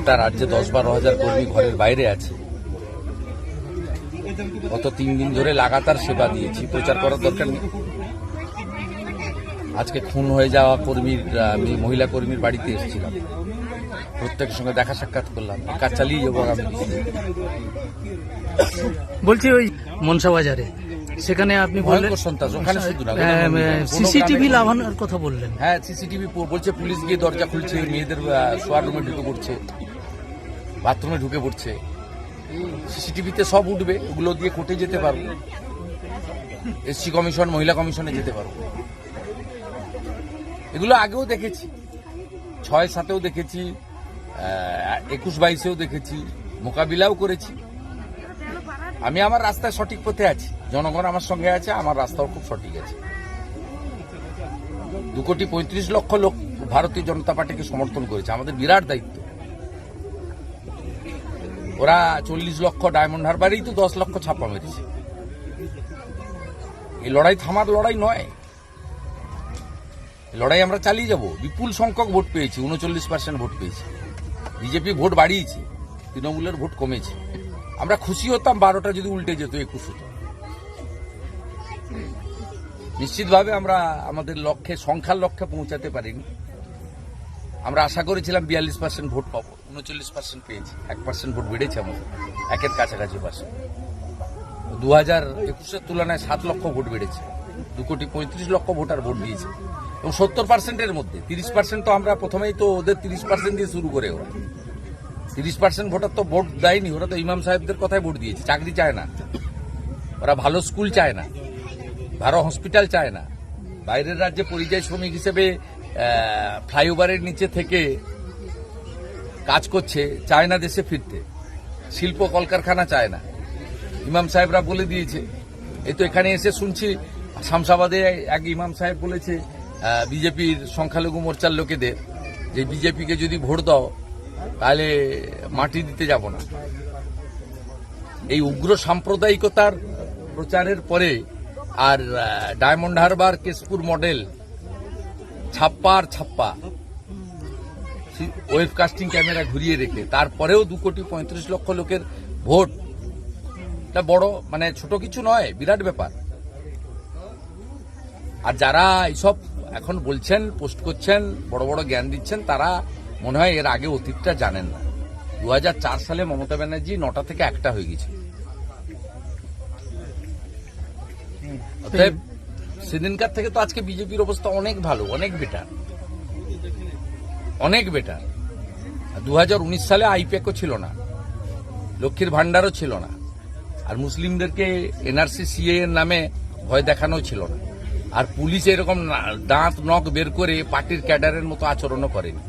গোটা রাজ্যে দশ বারো হাজার কর্মী ঘরের বাইরে আছে। গত তিন দিন ধরে লাগাতার সেবা দিয়েছি প্রচার করার দরকার নেই। আজকে খুন হয়ে যাওয়া কর্মীর আমি মহিলা কর্মীর বাড়িতে এসেছিলাম। প্রত্যেকের সঙ্গে দেখা সাক্ষাৎ করলাম কাজ চালিয়ে যাব আগামী বলছি ওই মনসা বাজারে সেখানে আপনি বললেন ভয়ঙ্কর সন্ত্রাস ওখানে শুধু না সিসিটিভি লাগানোর কথা বললেন। হ্যাঁ সিসিটিভি বলছে পুলিশ গিয়ে দরজা খুলছে মেয়েদের শোয়ার রুমে ঢুকে পড়ছে। বাথরুমে ঢুকে পড়ছে। সিসিটিভিতে সব উঠবে, ওগুলো দিয়ে কোর্টে যেতে পারব। এসসি কমিশন, মহিলা কমিশনে যেতে পারব। এগুলো আগেও দেখেছি। ছয় সাতেও দেখেছি একুশ বাইশেও দেখেছি, মোকাবিলাও করেছি। আমি আমার রাস্তায় সঠিক পথে আছি। জনগণ আমার সঙ্গে আছে, আমার রাস্তাও খুব সঠিক আছে। দু কোটি পঁয়ত্রিশ লক্ষ লোক ভারতীয় জনতা পার্টিকে সমর্থন করেছে। আমাদের বিরাট দায়িত্ব। ওরা চল্লিশ লক্ষ ডায়মন্ড হারবারেই তো দশ লক্ষ ছাপা মেরেছে। এই লড়াই থামার লড়াই নয়। লড়াই আমরা চালিয়ে যাব। বিপুল সংখ্যক ভোট পেয়েছি, উনচল্লিশ পার্সেন্ট ভোট পেয়েছি। বিজেপি ভোট বাড়িয়েছে, তৃণমূলের ভোট কমেছে। আমরা খুশি হতাম বারোটা যদি উল্টে যেত, একুশ হতো। নিশ্চিতভাবে আমরা আমাদের লক্ষ্যে, সংখ্যার লক্ষ্যে পৌঁছাতে পারিনি। আমরা আশা করেছিলাম বিয়াল্লিশ পার্সেন্ট ভোট পাবো। উনচল্লিশ পার্সেন্ট পেয়েছি, এক পার্সেন্ট ভোট বেড়েছে আমাদের, একের কাছাকাছি পার্সেন্ট দু হাজার একুশের তুলনায় সাত লক্ষ ভোট বেড়েছে, দু কোটি পঁয়ত্রিশ লক্ষ ভোটার ভোট দিয়েছে। এবং সত্তর পার্সেন্টের মধ্যে, তিরিশ পার্সেন্ট তো আমরা প্রথমেই তো ওদের তিরিশ পার্সেন্ট দিয়ে শুরু করে ওরা। তিরিশ পার্সেন্ট ভোটার তো ভোট দেয়নি, ওরা তো ইমাম সাহেবদের কথাই ভোট দিয়েছে, চাকরি চায় না। ওরা ভালো স্কুল চায় না, ভালো হসপিটাল চায় না। বাইরের রাজ্যে পরিযায়ী শ্রমিক হিসেবে ফ্লাইওভারের নিচে থেকে কাজ করছে চায় না দেশে ফিরতে। শিল্প কলকারখানা চায় না ইমাম সাহেবরা বলে দিয়েছে। এই তো এখানে এসে শুনছি, শামসাবাদে এক ইমাম সাহেব বলেছে বিজেপির সংখ্যালঘু মোর্চার লোকেদের যে বিজেপিকে যদি ভোট দাও, তাহলে মাটি দিতে যাব না। এই উগ্র সাম্প্রদায়িকতার প্রচারের পরে আর ডায়মন্ড হারবার কেশপুর মডেল ছাপ্পা আর ছাপ্পা ওয়েব কাস্টিং ক্যামেরা ঘুরিয়ে রেখে, তারপরেও দু কোটি পঁয়ত্রিশ লক্ষ লোকের ভোট। এটা বড় মানে ছোট কিছু নয়, বিরাট ব্যাপার। আর যারা এইসব এখন বলছেন, পোস্ট করছেন, বড় বড় জ্ঞান দিচ্ছেন, তারা মনে হয় এর আগে অতীতটা জানেন না। দু হাজার চার সালে মমতা ব্যানার্জি নটা থেকে একটা হয়ে গেছে সেদিনকার থেকে তো আজকে বিজেপির অবস্থা অনেক ভালো, অনেক বেটার অনেক বেটার দু হাজার উনিশ সালে আইপ্যাকও ছিল না। লক্ষ্মীর ভাণ্ডারও ছিল না। আর মুসলিমদেরকে এনআরসি, সিএ এর নামে ভয় দেখানো ছিল না। আর পুলিশ এরকম দাঁত, নখ বের করে পার্টির ক্যাডারের মতো আচরণও করেনি।